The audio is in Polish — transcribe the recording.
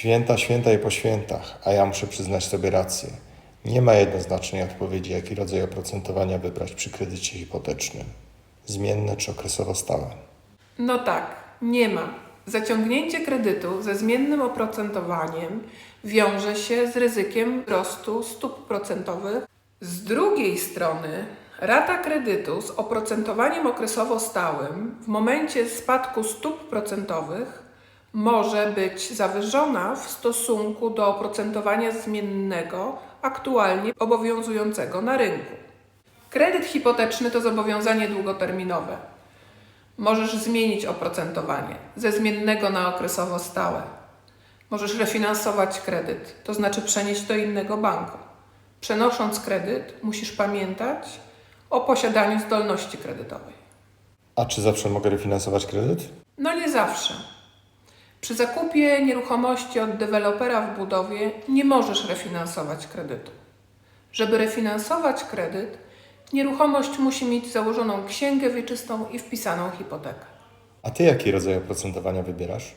Święta, święta i po świętach, a ja muszę przyznać sobie rację. Nie ma jednoznacznej odpowiedzi, jaki rodzaj oprocentowania wybrać przy kredycie hipotecznym. Zmienne czy okresowo stałe. No tak, nie ma. Zaciągnięcie kredytu ze zmiennym oprocentowaniem wiąże się z ryzykiem wzrostu stóp procentowych. Z drugiej strony, rata kredytu z oprocentowaniem okresowo stałym w momencie spadku stóp procentowych może być zawyżona w stosunku do oprocentowania zmiennego aktualnie obowiązującego na rynku. Kredyt hipoteczny to zobowiązanie długoterminowe. Możesz zmienić oprocentowanie ze zmiennego na okresowo stałe. Możesz refinansować kredyt, to znaczy przenieść do innego banku. Przenosząc kredyt, musisz pamiętać o posiadaniu zdolności kredytowej. A czy zawsze mogę refinansować kredyt? No nie zawsze. Przy zakupie nieruchomości od dewelopera w budowie nie możesz refinansować kredytu. Żeby refinansować kredyt, nieruchomość musi mieć założoną księgę wieczystą i wpisaną hipotekę. A ty jaki rodzaj oprocentowania wybierasz?